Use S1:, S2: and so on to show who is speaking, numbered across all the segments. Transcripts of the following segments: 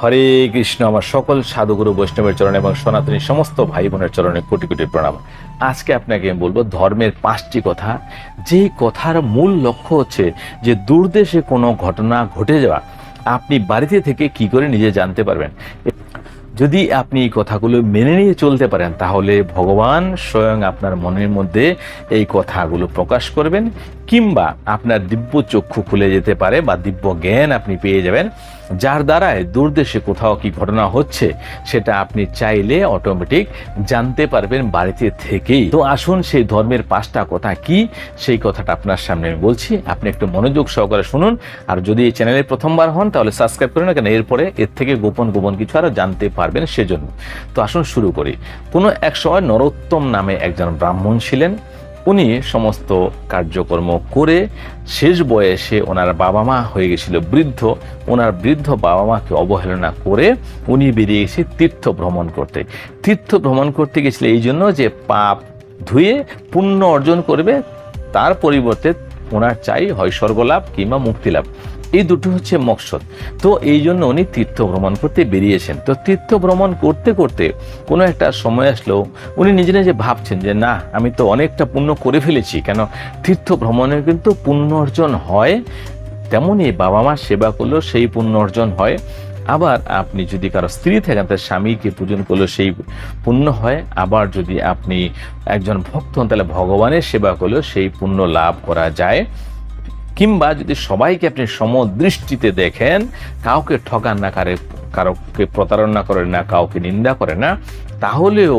S1: হরে কৃষ্ণ, আমার সকল সাধুগুরু বৈষ্ণবের চরণে এবং সনাতনী সমস্ত ভাই বোনের চরণে কোটি কোটি প্রণাম। আজকে আপনাকে আমি বলব ধর্মের পাঁচটি কথা। যেই কথার মূল লক্ষ্য হচ্ছে যে দূরদেশে কোনো ঘটনা ঘটে যাওয়া, আপনি বাড়িতে থেকে কি করে নিজে জানতে পারবেন? যদি আপনি এই কথাগুলো মেনে নিয়ে চলতে পারেন, তাহলে ভগবান স্বয়ং আপনার মনের মধ্যে এই কথাগুলো প্রকাশ করবেন, কিংবা আপনার দিব্য চক্ষু খুলে যেতে পারে বা দিব্য জ্ঞান আপনি পেয়ে যাবেন। যার দ্বারায় দূরদেশে কোথাও কি ঘটনা হচ্ছে, সেটা আপনি চাইলে অটোমেটিক জানতে পারবেন বাড়িতে থেকেই। তো আসুন, সেই ধর্মের পাঁচটা কথা কি, সেই কথাটা আপনার সামনে আমি বলছি। আপনি একটু মনোযোগ সহকারে শুনুন। আর যদি এই চ্যানেলে প্রথমবার হন, তাহলে সাবস্ক্রাইব করুন কেন এরপরে এর থেকে গোপন গোপন কিছু আরও জানতে পারবেন সেজন্য। তো আসুন শুরু করি। কোনো এক সময় নরোত্তম নামে একজন ব্রাহ্মণ ছিলেন। উনি সমস্ত কার্যকর্ম করে শেষ বয়সে ওনার বাবা মা হয়ে গেছিল বৃদ্ধ। ওনার বৃদ্ধ বাবা মাকে অবহেলনা করে উনি বেরিয়ে গেছে তীর্থ ভ্রমণ করতে। তীর্থ ভ্রমণ করতে গেছিল এই জন্য যে পাপ ধুয়ে পুণ্য অর্জন করবে, তার পরিবর্তে ওনার চাই হয় স্বর্গলাভ কিংবা মুক্তিলাভ। এই দুটো হচ্ছে মকসদ। তো এই জন্য উনি তীর্থ ভ্রমণ করতে বেরিয়েছেন। তো তীর্থ ভ্রমণ করতে করতে কোনো একটা সময় আসলো, উনি নিজে নিজে ভাবছেন যে, না, আমি তো অনেকটা পুণ্য করে ফেলেছি। কেন? তীর্থ ভ্রমণের কিন্তু পুণ্য অর্জন হয়, তেমনই বাবা মার সেবা করলেও সেই পুণ্য অর্জন হয়। আবার আপনি যদি কারও স্ত্রী থাকেন তার স্বামীকে পূজন করলেও সেই পুণ্য হয়, আবার যদি আপনি একজন ভক্ত হন, তাহলে ভগবানের সেবা করলেও সেই পুণ্য লাভ করা যায়। কিংবা যদি সবাইকে আপনি সমদৃষ্টিতে দেখেন, কাউকে ঠকান না, কারে কারোকে প্রতারণা করে না, কাউকে নিন্দা করে না, তাহলেও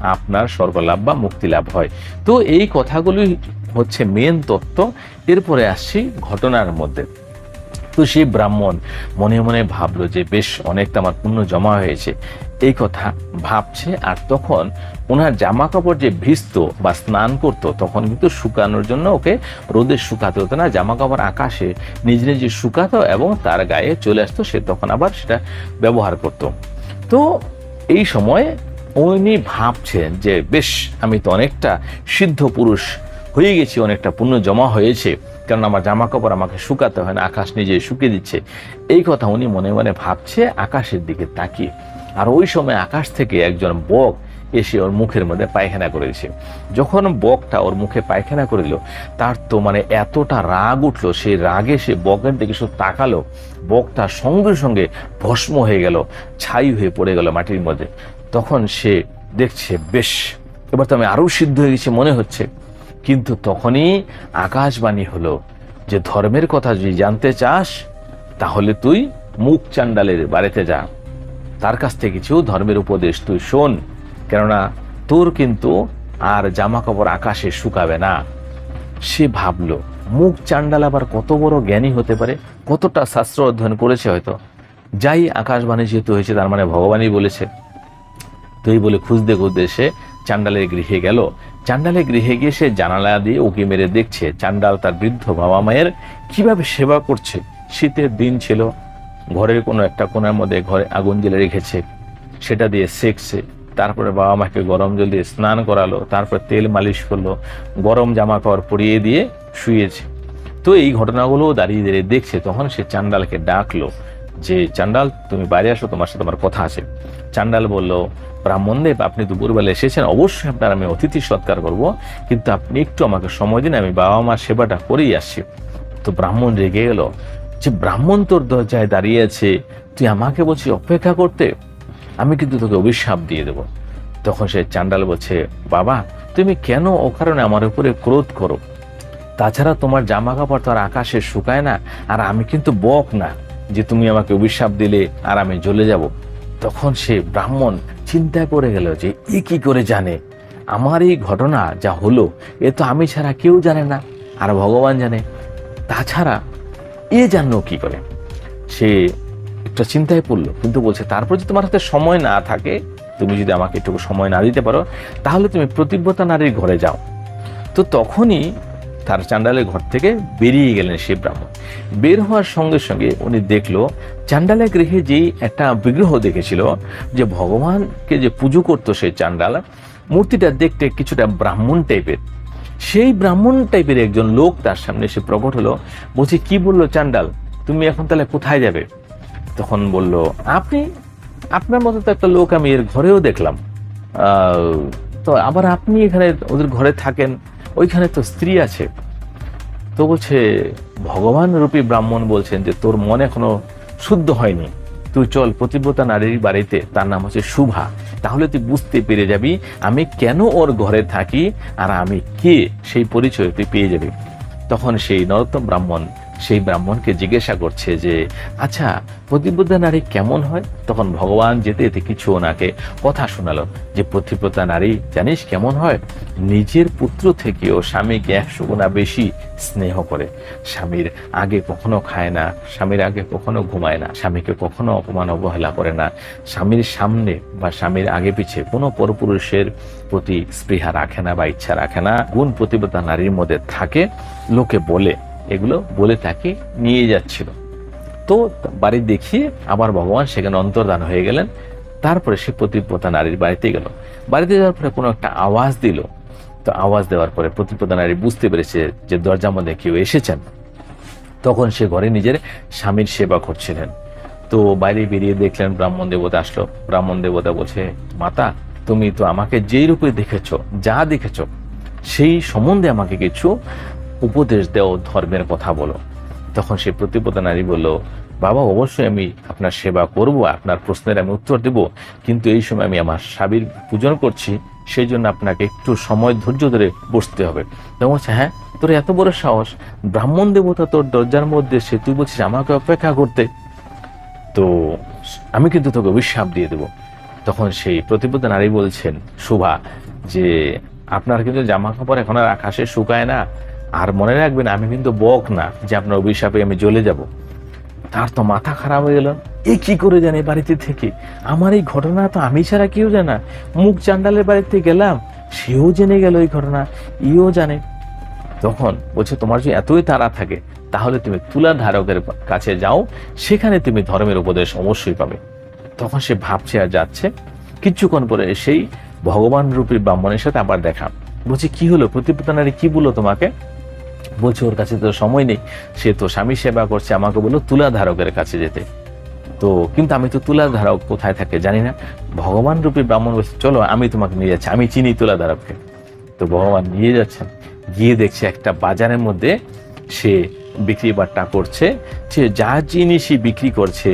S1: আপনার স্বর্গলাভ বা মুক্তি লাভ হয়। তো এই কথাগুলি হচ্ছে মেন তত্ত্ব। এরপরে আসছি ঘটনার মধ্যে। তো সেই ব্রাহ্মণ মনে মনে ভাবলো যে বেশ অনেকটা আমার পুণ্য জমা হয়েছে। এই কথা ভাবছে আর তখন ওনার জামা কাপড় যে ভিজত বা স্নান করতো, তখন কিন্তু শুকানোর জন্য ওকে রোদে শুকাতে হতো না। জামা কাপড় আকাশে নিজ নিজে শুকাতো এবং তার গায়ে চলে আসতো, সে তখন আবার সেটা ব্যবহার করত। তো এই সময় উনি ভাবছেন যে, বেশ, আমি তো অনেকটা সিদ্ধ পুরুষ হয়ে গেছি, অনেকটা পুণ্য জমা হয়েছে। কারণ আমার জামা কাপড় আমাকে শুকাতে হয় না, আকাশ নিজে শুকিয়ে দিচ্ছে। এই কথা উনি মনে মনে ভাবছে, আকাশের দিকে তাকিয়ে। আর ওই সময় আকাশ থেকে একজন বক এসে ওর মুখের মধ্যে পায়খানা করেছে যখন বকটা ওর মুখে পায়খানা করে দিল, তার তো মানে এতটা রাগ উঠল সেই রাগে সে বকের দিকে শুধু তাকালো। বকটা সঙ্গে সঙ্গে ভস্ম হয়ে গেল, ছাই হয়ে পড়ে গেল মাটির মধ্যে। তখন সে দেখছে, বেশ, এবার তো আমি আরও সিদ্ধ হয়ে গেছি, মনে হচ্ছে। কিন্তু তখনই আকাশবাণী হলো যে ধর্মের কথা যদি জানতে চাস, তাহলে তুই মুখ চান্ডালের বাড়িতে যা। তার কাছ থেকে কিছু ধর্মের উপদেশ তুই শোন, কেননা তোর কিন্তু আর জামা কাপড় আকাশে শুকাবে না। সে ভাবলো, মুখ চান্ডাল আবার কত বড় জ্ঞানী হতে পারে, কতটা শাস্ত্র অধ্যয়ন করেছে হয়তো। যাই আকাশবাণী যেহেতু হয়েছে, তার মানে ভগবানই বলেছে। তুই বলে খুঁজতে খুঁজতে সে চান্ডালের গৃহে গেল চান্ডালের গৃহে গিয়ে সে জানালা দিয়ে উকি মেরে দেখছে চান্ডাল তার বৃদ্ধ বাবা মায়ের কীভাবে সেবা করছে। শীতের দিন ছিল, ঘরের কোনো একটা কোণার মধ্যে ঘরে আগুন জ্বেলে রেখেছে। সেটা দিয়ে সেকছে, তারপরে বাবা মাকে গরম জল দিয়ে স্নান করালো, তারপর তেল মালিশ করল, গরম জামা কাপড় পরিয়ে দিয়ে শুয়েছে। তো এই ঘটনাগুলো দাঁড়িয়ে দাঁড়িয়ে দেখছে, তখন সে চান্ডালকে ডাকলো যে, চান্ডাল, তুমি বাইরে আসো, তোমার সাথে আমার কথা আছে। চান্ডাল বলল ব্রাহ্মণদেব আপনি দুপুরবেলা এসেছেন, অবশ্যই আপনার আমি অতিথি সৎকার করব, কিন্তু আপনি একটু আমাকে সময় দিন, আমি বাবা মার সেবাটা করেই আসছি। তো ব্রাহ্মণ রেগে গেল, যে ব্রাহ্মণ তোর দরজায় দাঁড়িয়ে আছে, তুই আমাকে বলছি অপেক্ষা করতে? আমি কিন্তু তোকে অভিশাপ দিয়ে দেব। তখন সে চান্ডাল বলছে, বাবা, তুমি কেন ও কারণে আমার উপরে ক্রোধ করো? তাছাড়া তোমার জামা কাপড় তো আর আকাশে শুকায় না, আর আমি কিন্তু বক না, যে তুমি আমাকে অভিশাপ দিলে আর আমি জ্বলে যাব। তখন সে ব্রাহ্মণ চিন্তায় পড়ে গেল যে, এ কি করে জানে? আমার এই ঘটনা যা হলো, এ তো আমি ছাড়া কেউ জানে না, আর ভগবান জানে। তাছাড়া এ জানলো কি করে? সে একটা চিন্তায় পড়ল, কিন্তু বলছে, তারপর যদি তোমার হাতে সময় না থাকে, তুমি যদি আমাকে একটু সময় না দিতে পারো, তাহলে তুমি প্রতিব্রতা নারীর ঘরে যাও। তো তখনই তার চান্ডালের ঘর থেকে বেরিয়ে গেলেন সে ব্রাহ্মণ। বের হওয়ার সঙ্গে সঙ্গে উনি দেখল চান্ডালের গৃহে যেই একটা বিগ্রহ দেখেছিল, যে ভগবানকে যে পুজো করতো সেই চান্ডাল, মূর্তিটা দেখতে কিছুটা ব্রাহ্মণ টাইপের। সেই ব্রাহ্মণ টাইপের একজন লোক তার সামনে এসে প্রকট হলো, বলছে, কি বলল চান্ডাল? তুমি এখন তাহলে কোথায় যাবে? তখন বলল, আপনি, আপনার মতো তো একটা লোক আমি এর ঘরেও দেখলাম। তো আবার আপনি এখানে ওদের ঘরে থাকেন ওইখানে তো স্ত্রী আছে। তো বলছে, ভগবান রূপী ব্রাহ্মণ বলছেন যে, তোর মন এখনও শুদ্ধ হয়নি। তুই চল, প্রতিব্রতা নারীর বাড়িতে, তার নাম হচ্ছে শুভা। তাহলে তুই বুঝতে পেরে যাবি, আমি কেন ওর ঘরে থাকি আর আমি কে, সেই পরিচয় তুই পেয়ে যাবি। তখন সেই নরোত্তম ব্রাহ্মণ সেই ব্রাহ্মণকে জিজ্ঞাসা করছে যে আচ্ছা প্রতিব্রতা নারী কেমন হয়? তখন ভগবান যেতে যেতে কিছু ওনাকে কথা শোনালো যে, প্রতিব্রতা নারী, জানিস কেমন হয়? নিজের পুত্র থেকেও স্বামীকে একশো গুণা বেশি স্নেহ করে। স্বামীর আগে কখনো খায় না, স্বামীর আগে কখনো ঘুমায় না, স্বামীকে কখনো অপমান, অবহেলা করে না। স্বামীর সামনে বা স্বামীর আগে পিছে কোনো পরপুরুষের প্রতি স্পৃহা রাখে না বা ইচ্ছা রাখে না। গুণ প্রতিব্রতা নারীর মধ্যে থাকে। লোকে বলে এগুলো বলে তাকে নিয়ে যাচ্ছিল। তো বাড়ি দেখিয়ে আবার ভগবান সেখানে অন্তর্দান হয়ে গেলেন। তারপরে সে প্রতিব্রতা নারীর বাড়িতে গেল। বাড়িতে যাওয়ার পরে কোনো একটা আওয়াজ দিল। তো আওয়াজ দেওয়ার পরে প্রতিব্রতা নারী বুঝতে পেরেছে যে দরজার মধ্যে কেউ এসেছেন। তখন সে ঘরে নিজের স্বামীর সেবা করছিলেন। তো বাইরে বেরিয়ে দেখলেন ব্রাহ্মণ দেবতা আসলো। ব্রাহ্মণ দেবতা বলছে, মাতা, তুমি তো আমাকে যেই রূপে দেখেছ, যা দেখেছ, সেই সম্বন্ধে আমাকে কিছু উপদেশ দেও, ধর্মের কথা বলো। তখন সে প্রতিপদা নারী বলল, বাবা, অবশ্যই আমি আপনার সেবা করব, আপনার প্রশ্নের আমি উত্তর দেব। কিন্তু এই সময় আমি আমার স্বামীর পূজন করছি, সেই জন্য আপনাকে একটু সময় ধৈর্য ধরে বসতে হবে। তখন বলছে হ্যাঁ তোর এত বড় সাহস। ব্রাহ্মণ দেবতা তোর দরজার মধ্যে সে তুই বলছিস, আমাকে অপেক্ষা করতে। তো আমি কিন্তু তোকে অভিশাপ দিয়ে দেব। তখন সেই প্রতিপদা নারী বলছেন, শোভা, যে আপনার কিন্তু জামা কাপড় এখন আর আকাশে শুকায় না আর মনে রাখবেন, আমি কিন্তু বক না যে আপনার অভিশাপে আমি জ্বলে যাব। তার তো মাথা খারাপ হয়ে গেল। এ কি করে জানে বাড়িতে থেকে? আমার এই ঘটনা তো আমি ছাড়া কেউ জানা মুখ চান্ডালের বাড়িতে গেলাম, সেও জেনে গেল এই ঘটনা, ইও জানে। তখন বলছে, তোমার যদি এতই তারা থাকে, তাহলে তুমি তুলা ধারকের কাছে যাও, সেখানে তুমি ধর্মের উপদেশ অবশ্যই পাবে। তখন সে ভাবছে আর যাচ্ছে। কিছুক্ষণ পরে সেই ভগবান রূপী ব্রাহ্মণের সাথে আবার দেখা। বলছে, কি হলো? প্রতিপতা নারী কি বলল তোমাকে? বলছে, ওর কাছে তো সময় নেই, সে তো স্বামী সেবা করছে, আমাকে বলল, তুলা ধারকের কাছে যেতে। তো কিন্তু আমি তো তুলা ধারক কোথায় থাকে জানি না। ভগবান রূপী ব্রাহ্মণ বলছে, চলো, আমি তোমাকে নিয়ে যাচ্ছি, আমি চিনি তুলা ধারককে। তো ভগবান নিয়ে যাচ্ছেন। গিয়ে দেখছে একটা বাজারের মধ্যে সে বিক্রি বাট্টা করছে, সে যা জিনিসই বিক্রি করছে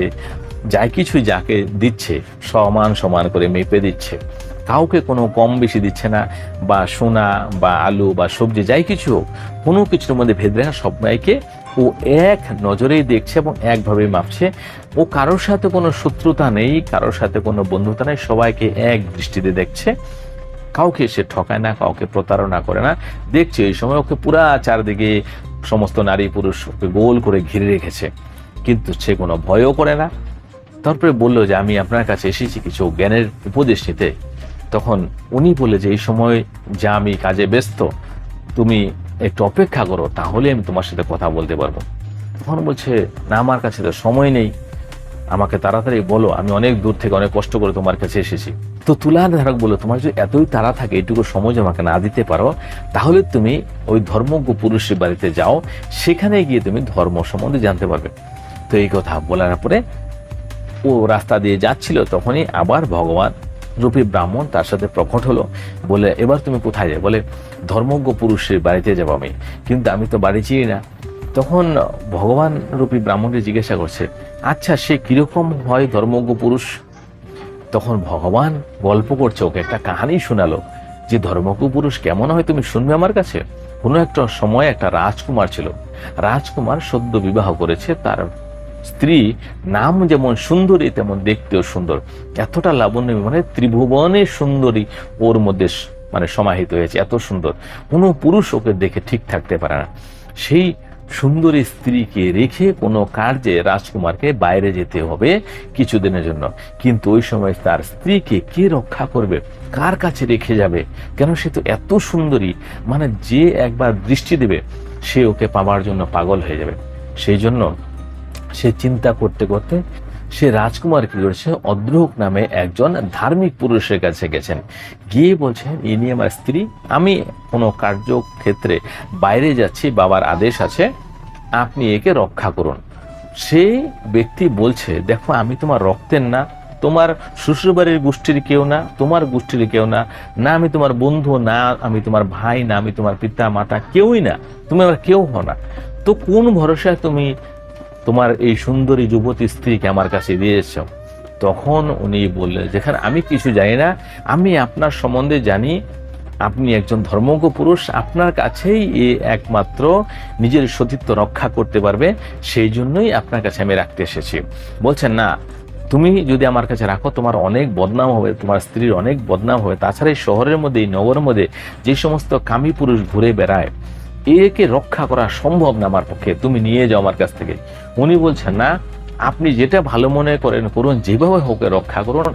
S1: যা কিছু যাকে দিচ্ছে, সমান সমান করে মেপে দিচ্ছে। কাউকে কোনো কম বেশি দিচ্ছে না, বা সোনা, বা আলু, বা সবজি, যাই কিছু হোক, কোনো কিছুর মধ্যে ভেদ রেখা সবাইকে ও এক নজরেই দেখছে এবং একভাবেই মাপছে। ও কারোর সাথে কোনো শত্রুতা নেই, কারোর সাথে কোনো বন্ধুতা নেই, সবাইকে এক দৃষ্টিতে দেখছে। কাউকে সে ঠকায় না, কাউকে প্রতারণা করে না। দেখছে এই সময় ওকে পুরা চারদিকে সমস্ত নারী পুরুষ ওকে গোল করে ঘিরে রেখেছে। কিন্তু সে কোনো ভয়ও করে না। তারপরে বলল যে, আমি আপনার কাছে এসেছি কিছু জ্ঞানের উপদেশ নিতে। তখন উনি বলে যে, এই সময় যা আমি কাজে ব্যস্ত, তুমি একটু অপেক্ষা করো, তাহলে আমি তোমার সাথে কথা বলতে পারব। তখন বলছে, না, আমার কাছে তো সময় নেই। আমাকে তাড়াতাড়ি বলো, আমি অনেক দূর থেকে অনেক কষ্ট করে তোমার কাছে এসেছি। তো তুলার ধারক বলল তোমার যদি এতই তাড়া থাকে, এটুকু সময় আমাকে না দিতে পারো, তাহলে তুমি ওই ধর্মজ্ঞ পুরুষের বাড়িতে যাও। সেখানে গিয়ে তুমি ধর্ম সম্বন্ধে জানতে পারবে। তো এই কথা বলার পরে ও রাস্তা দিয়ে যাচ্ছিল, তখনই আবার ভগবান রূপী ব্রাহ্মণ তার সাথে প্রকট হলো, বলে, এবার তুমি কোথায় যাবে বলে, ধর্মজ্ঞ পুরুষের বাড়িতে যাব আমি, কিন্তু আমি তো বাড়ি চিনি না। তখন ভগবান রূপী ব্রাহ্মণকে জিজ্ঞাসা করছে আচ্ছা সে কীরকম হয় ধর্মজ্ঞ পুরুষ? তখন ভগবান গল্প করছে, ওকে একটা কাহানি শোনালো, যে ধর্মজ্ঞ পুরুষ কেমন হয় তুমি শুনবে আমার কাছে? কোনো একটা সময় একটা রাজকুমার ছিল। রাজকুমার সদ্য বিবাহ করেছে, তার স্ত্রী নাম যেমন সুন্দরী, তেমন দেখতেও সুন্দর। এতটা লাবণ্য মানে ত্রিভুবনে সুন্দরী ওর মধ্যে মানে সমাহিত হয়েছে, এত সুন্দর। কোনো পুরুষ ওকে দেখে ঠিক থাকতে পারে না। সেই সুন্দরী স্ত্রীকে রেখে কোনো কার্যে রাজকুমারকে বাইরে যেতে হবে কিছুদিনের জন্য। কিন্তু ওই সময় তার স্ত্রীকে কে রক্ষা করবে? কার কাছে রেখে যাবে? কেন সে তো এত সুন্দরী? মানে যে একবার দৃষ্টি দেবে, সে ওকে পাওয়ার জন্য পাগল হয়ে যাবে। সেই জন্য সে চিন্তা করতে করতে সে রাজকুমার কি করেছে অদ্রোক নামে একজন ধার্মিক পুরুষের কাছে গেছেন। গিয়ে বলছেন ইনি আমার স্ত্রী, আমি কোনো কার্যক্ষেত্রে বাইরে যাচ্ছি, বাবার আদেশ আছে, আপনি একে রক্ষা করুন। সেই ব্যক্তি বলছে, দেখো, আমি তোমার রক্তের না, তোমার শ্বশুরবাড়ির গোষ্ঠীর কেউ না, তোমার গোষ্ঠীর কেউ না না আমি তোমার বন্ধু, না আমি তোমার ভাই, না আমি তোমার পিতা মাতা কেউই না, তুমি আমার কেউ হও না। তো কোন ভরসায় তুমি তোমার এই সুন্দরী যুবতী স্ত্রীকে আমার কাছে দিয়ে দিয়েছ। তখন উনি বললেন যেখানে আমি কিছু জানি না। আমি আপনার সম্বন্ধে জানি। আপনি একজন ধর্মজ্ঞ পুরুষ। আপনার কাছেই এ একমাত্র নিজের সতীত্ব রক্ষা করতে পারবে। সেই জন্যই আপনার কাছে আমি রাখতে এসেছি। বলছেন, না, তুমি যদি আমার কাছে রাখো, তোমার অনেক বদনাম হবে, তোমার স্ত্রীর অনেক বদনাম হবে। তাছাড়া এই শহরের মধ্যে, এই নগরের মধ্যে যে সমস্ত কামী পুরুষ ঘুরে বেড়ায় একে রক্ষা করা সম্ভব না আমার পক্ষে, তুমি নিয়ে যাও আমার কাছ থেকে। উনি বলছেন, না, আপনি যেটা ভালো মনে করেন করুন, যেভাবে হোক রক্ষা করুন।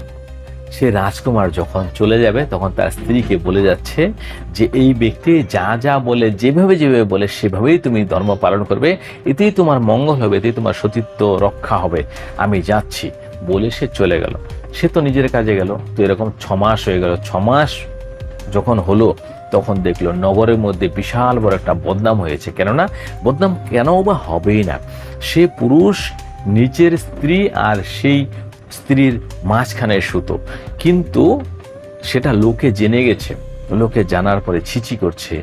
S1: সে রাজকুমার যখন চলে যাবে, তখন তার স্ত্রীকে বলে যাচ্ছে যে, এই ব্যক্তি যা যা বলে, যেভাবে যেভাবে বলে, সেভাবেই তুমি ধর্ম পালন করবে। এতেই তোমার মঙ্গল হবে, এতেই তোমার সতীত্ব রক্ষা হবে। আমি যাচ্ছি। বলে সে চলে গেল। সে তো নিজের কাজে গেল। তো এরকম ছমাস হয়ে গেল। ছমাস যখন হলো তখন দেখল নগরের মধ্যে বিশাল বড় একটা বদনাম হয়েছে। কেননা, বদনাম কেন বা হবেই না। সে পুরুষ, নিচের স্ত্রী আর সেই স্ত্রীর মাঝখানে সুতো। কিন্তু সেটা লোকে জেনে গেছে। লোকে জানার পরে ছিচি করছে।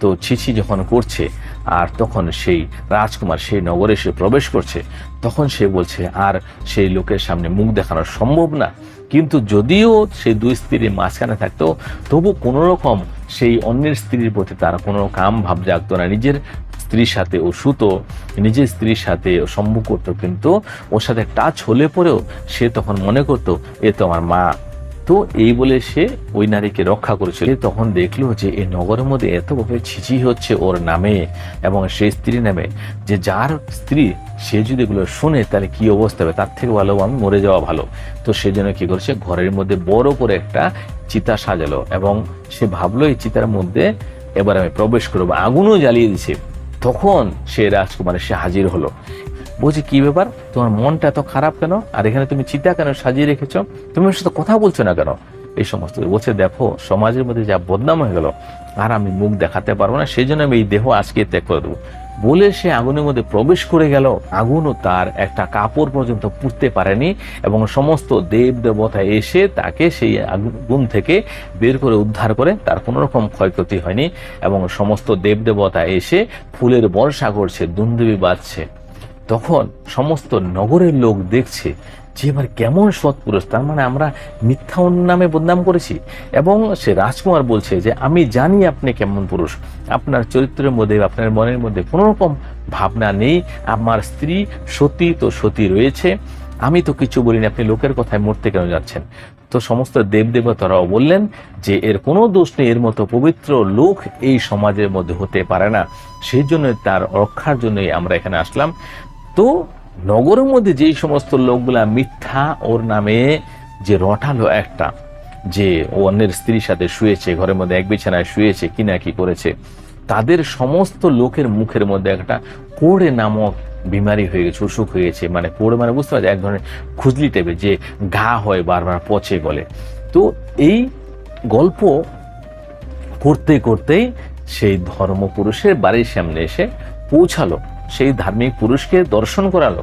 S1: তো ছিচি যখন করছে আর তখন সেই রাজকুমার সেই নগরে সে প্রবেশ করছে, তখন সে বলছে, আর সেই লোকের সামনে মুখ দেখানো সম্ভব না। কিন্তু যদিও সেই দুই স্ত্রীর মাঝখানে থাকতো, তবু কোনো রকম সেই অন্যের স্ত্রীর প্রতি তার কোনো কাম ভাব জাগতো না। নিজের স্ত্রীর সাথে ও সুতো, নিজের স্ত্রীর সাথে ও সম্ভব করতো। কিন্তু ওর সাথে টাচ হলে পরেও সে তখন মনে করতো, এ তো আমার মা। তো এই বলে সে ওই নারীকে রক্ষা করেছিল। তখন দেখল যে এই নগরের মধ্যে এতভাবে ছিচি হচ্ছে ওর নামে এবং সেই স্ত্রীর নামে যে যার স্ত্রী সে যদি এগুলো শুনে তাহলে কি অবস্থা হবে? তার থেকে ভালো আমি মরে যাওয়া ভালো। তো সেই জন্য কি করছে? ঘরের মধ্যে বড় করে একটা চিতা সাজালো এবং সে ভাবলো এই চিতার মধ্যে এবার আমি প্রবেশ করব। আগুনও জ্বালিয়ে দিছে। তখন সে রাজকুমার সে হাজির হলো। বলছি, কি ব্যাপার? তোমার মনটা এত খারাপ কেন? আর এখানে তুমি চিতা কেন সাজিয়ে রেখেছ? তুমি ওর সাথে কথা বলছো না কেন? এই সমস্ত বলছে, দেখো, সমাজের মধ্যে যা বদনাম হয়ে গেল, আর আমি মুখ দেখাতে পারব না সেই জন্য আমি এই দেহ আজকে ত্যাগ করে দেবো। বলে সে আগুনের মধ্যে প্রবেশ করে গেল। আগুনও তার একটা কাপড় পর্যন্ত পুড়তে পারেনি এবং সমস্ত দেব দেবতা এসে তাকে সেই আগুন থেকে বের করে উদ্ধার করে, তার কোনো রকম ক্ষয়ক্ষতি হয়নি এবং সমস্ত দেব দেবতা এসে ফুলের বর্ষা করছে দুন্দুবি বাজছে। তখন সমস্ত নগরের লোক দেখছে যে এবার কেমন সৎপুরুষ তার মানে আমরা মিথ্যা নামে বদনাম করেছি। এবং সে রাজকুমার বলছে যে, আমি জানি আপনি কেমন পুরুষ। আপনার চরিত্রের মধ্যে, আপনার মনের মধ্যে কোনো রকম ভাবনা নেই। আমার স্ত্রী সতী তো সতী রয়েছে। আমি তো কিছু বলিনি। আপনি লোকের কথায় মরতে কেন যাচ্ছেন? তো সমস্ত দেবদেবতারাও বললেন যে, এর কোনো দোষ নেই। এর মতো পবিত্র লোক এই সমাজের মধ্যে হতে পারে না। সেই জন্য তার রক্ষার জন্যই আমরা এখানে আসলাম। তো নগরের মধ্যে যেই সমস্ত লোকগুলা মিথ্যা ওর নামে যে রটালো একটা, যে অন্যের স্ত্রীর সাথে শুয়েছে, ঘরের মধ্যে এক বিছানায় শুয়েছে, কি না কি করেছে, তাদের সমস্ত লোকের মুখের মধ্যে একটা কোড়ে নামক বিমারি হয়ে গেছে, অসুখ হয়ে গেছে। মানে কোড়ে মানে বুঝতে পারছি এক ধরনের খুজলি টাইপের যে ঘা হয় বারবার, পচে গলে। তো এই গল্প করতে, করতেই সেই ধর্মপুরুষের বাড়ির সামনে এসে পৌঁছালো। সেই ধার্মিক পুরুষকে দর্শন করালো।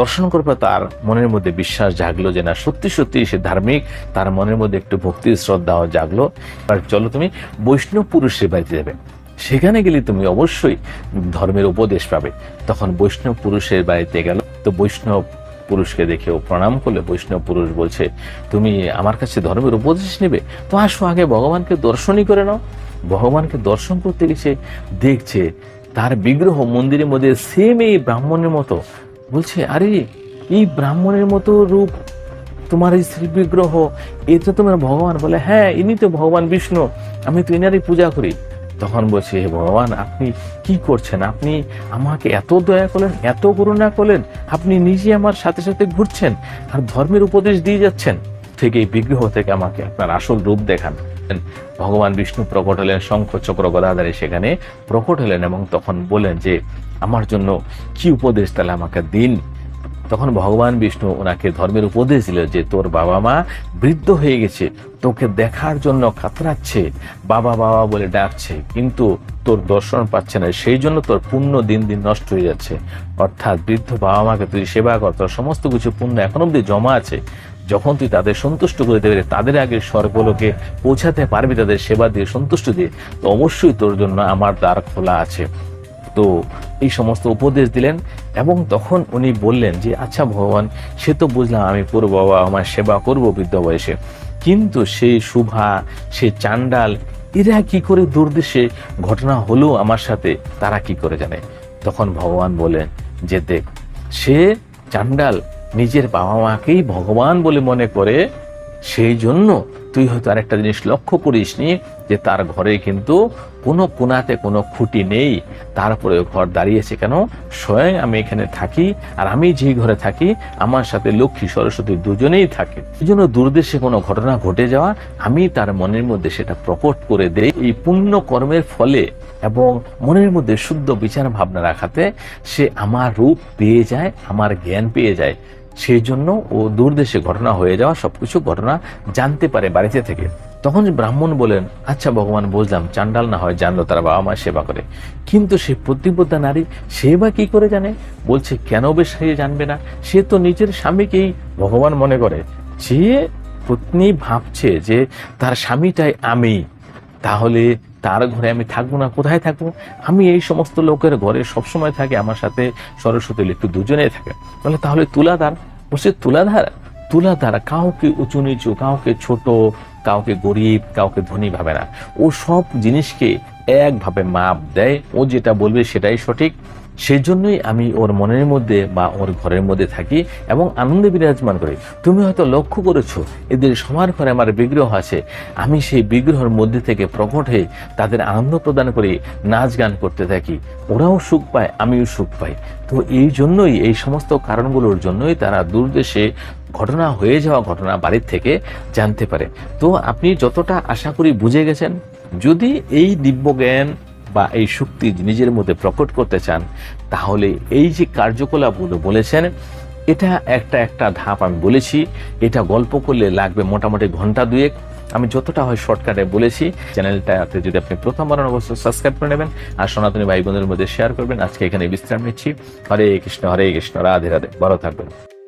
S1: দর্শন করার পর তার মনের মধ্যে বিশ্বাস জাগলো যে না, সত্যি সত্যি সে ধার্মিক। তার মনের মধ্যে একটু ভক্তির শ্রদ্ধাও জাগলো। আর চলো তুমি বৈষ্ণব পুরুষের বাড়িতে যাবে। সেখানে গেলে তুমি অবশ্যই ধর্মের উপদেশ পাবে। তখন বৈষ্ণব পুরুষের বাড়িতে গেল। তো বৈষ্ণব পুরুষকে দেখে ও প্রণাম করলে বৈষ্ণব পুরুষ বলছে, তুমি আমার কাছে ধর্মের উপদেশ নেবে? তো আসো আগে ভগবানকে দর্শনই করে নাও। ভগবানকে দর্শন করতে গেছে দেখছে তার বিগ্রহ মন্দিরের মধ্যে সেম এই ব্রাহ্মণের মতো। বলছে, আরে, এই ব্রাহ্মণের মতো রূপ, তোমার এই শ্রী বিগ্রহ এ তো তোমার ভগবান। বলে হ্যাঁ ইনি তো ভগবান বিষ্ণু, আমি তো এনারই পূজা করি। তখন বলছে, হে ভগবান, আপনি কি করছেন? আপনি আমাকে এত দয়া করলেন, এত করুণা করলেন, আপনি নিজে আমার সাথে সাথে ঘুরছেন আর ধর্মের উপদেশ দিয়ে যাচ্ছেন। থেকে এই বিগ্রহ থেকে আমাকে আপনার আসল রূপ দেখান। ভগবান বিষ্ণু প্রকট হলেন, শঙ্খ চক্র গদাধারী সেখানে প্রকট হলেন এবং তখন বলেন যে, আমার জন্য কি উপদেশ তাহলে আমাকে দিন? তখন ভগবান বিষ্ণু ওনাকে ধর্মের উপদেশ দিল যে, তোর বাবা মা বৃদ্ধ হয়ে গেছে, তোকে দেখার জন্য কাতরাচ্ছে, বাবা বাবা বলে ডাকছে, কিন্তু তোর দর্শন পাচ্ছে না, সেই জন্য তোর পুণ্য দিন দিন নষ্ট হয়ে যাচ্ছে। অর্থাৎ বৃদ্ধ বাবা মাকে তুই সেবা কর, তোর সমস্ত কিছু পুণ্য এখন অব্দি জমা আছে। যখন তুই তাদের সন্তুষ্ট করে দেবে, তাদের আগে স্বর্গলোকে পৌঁছাতে পারবি, তাদের সেবা দিয়ে সন্তুষ্ট দিয়ে, তো অবশ্যই তোর জন্য আমার দ্বার খোলা আছে। তো এই সমস্ত উপদেশ দিলেন এবং তখন উনি বললেন যে আচ্ছা ভগবান, সে তো বুঝলাম আমি করব বাবা, আমার সেবা করব বৃদ্ধ বয়সে। কিন্তু সেই শুভা সে চান্ডাল, এরা কি করে দুর্দেশে ঘটনা হলো আমার সাথে, তারা কি করে জানে? তখন ভগবান বলেন যে, দেখ, সে চান্ডাল নিজের বাবা মাকেই ভগবান বলে মনে করে, সেই জন্য তুই হয়তো আরেকটা জিনিস লক্ষ্য করিসনি, যে তার ঘরে কিন্তু কোনো কোনাতে কোনো খুঁটি নেই। তারপরে ঘর দাঁড়িয়েছে কেন? স্বয়ং আমি এখানে থাকি আর আমি যেই ঘরে থাকি, আমার সাথে লক্ষ্মী সরস্বতী দুজনেই থাকে। এই জন্য দূরদেশে কোনো ঘটনা ঘটে যাওয়া, আমি তার মনের মধ্যে সেটা প্রকট করে দেই। এই পুণ্য কর্মের ফলে এবং মনের মধ্যে শুদ্ধ বিচার ভাবনা রাখাতে সে আমার রূপ পেয়ে যায়, আমার জ্ঞান পেয়ে যায়। সেই জন্য ও দূরদেশে ঘটনা হয়ে যাওয়া সবকিছু ঘটনা জানতে পারে বাড়িতে থেকে। তখন ব্রাহ্মণ বলেন আচ্ছা ভগবান, বুঝলাম, চান্ডাল না হয় জানলো তারা বাবা মায়ের সেবা করে। কিন্তু সে প্রতিপদা নারী, সে বা কি করে জানে? বলছে, কেন বে সে জানবে না? সে তো নিজের স্বামীকেই ভগবান মনে করে। যে পত্নী ভাবছে যে তার স্বামীটাই আমি, তাহলে তার ঘরে আমি থাকব না, কোথায় থাকব? আমি এই সমস্ত লোকের ঘরে সবসময় থাকি, আমার সাথে সরস্বতী একটু দুজনেই থাকে। বলে, তাহলে তুলাধার বলছে তুলাধার তুলাধার কাউকে উঁচু নিচু, কাউকে ছোট, কাউকে গরিব, কাউকে ধনী ভাবে না। ও সব জিনিসকে একভাবে মাপ দেয়। ও যেটা বলবে সেটাই সঠিক। সেই জন্যই আমি ওর মনের মধ্যে বা ওর ঘরের মধ্যে থাকি এবং আনন্দে বিরাজমান করি। তুমি হয়তো লক্ষ্য করেছ, এদের সবার ঘরে আমার বিগ্রহ আছে। আমি সেই বিগ্রহের মধ্যে থেকে প্রকট হয়ে তাদের আনন্দ প্রদান করি নাচ গান করতে থাকি। ওরাও সুখ পায়, আমিও সুখ পাই। তো এই জন্যই, এই সমস্ত কারণগুলোর জন্যই তারা দূরদেশে ঘটনা হয়ে যাওয়া ঘটনা বাড়ির থেকে জানতে পারে। তো আপনি যতটা আশা করি বুঝে গেছেন, যদি এই দিব্য জ্ঞান বা এই শক্তি নিজের মধ্যে প্রকট করতে চান, তাহলে এই যে কার্যকলাপগুলো বলেছেন, এটা একটা একটা ধাপ আমি বলেছি, এটা গল্প করলে লাগবে মোটামুটি ঘণ্টা দুয়েক। আমি যতটা হয় শর্টকাটে বলেছি, চ্যানেলটাতে যদি আপনি প্রথমবার অবশ্যই সাবস্ক্রাইব করে নেবেন, আর সনাতনী ভাই বোনদের মধ্যে শেয়ার করবেন। আজকে এখানে বিশ্রাম নিচ্ছি। হরে কৃষ্ণ হরে কৃষ্ণ, রাধে রাধে। ভালো থাকবেন।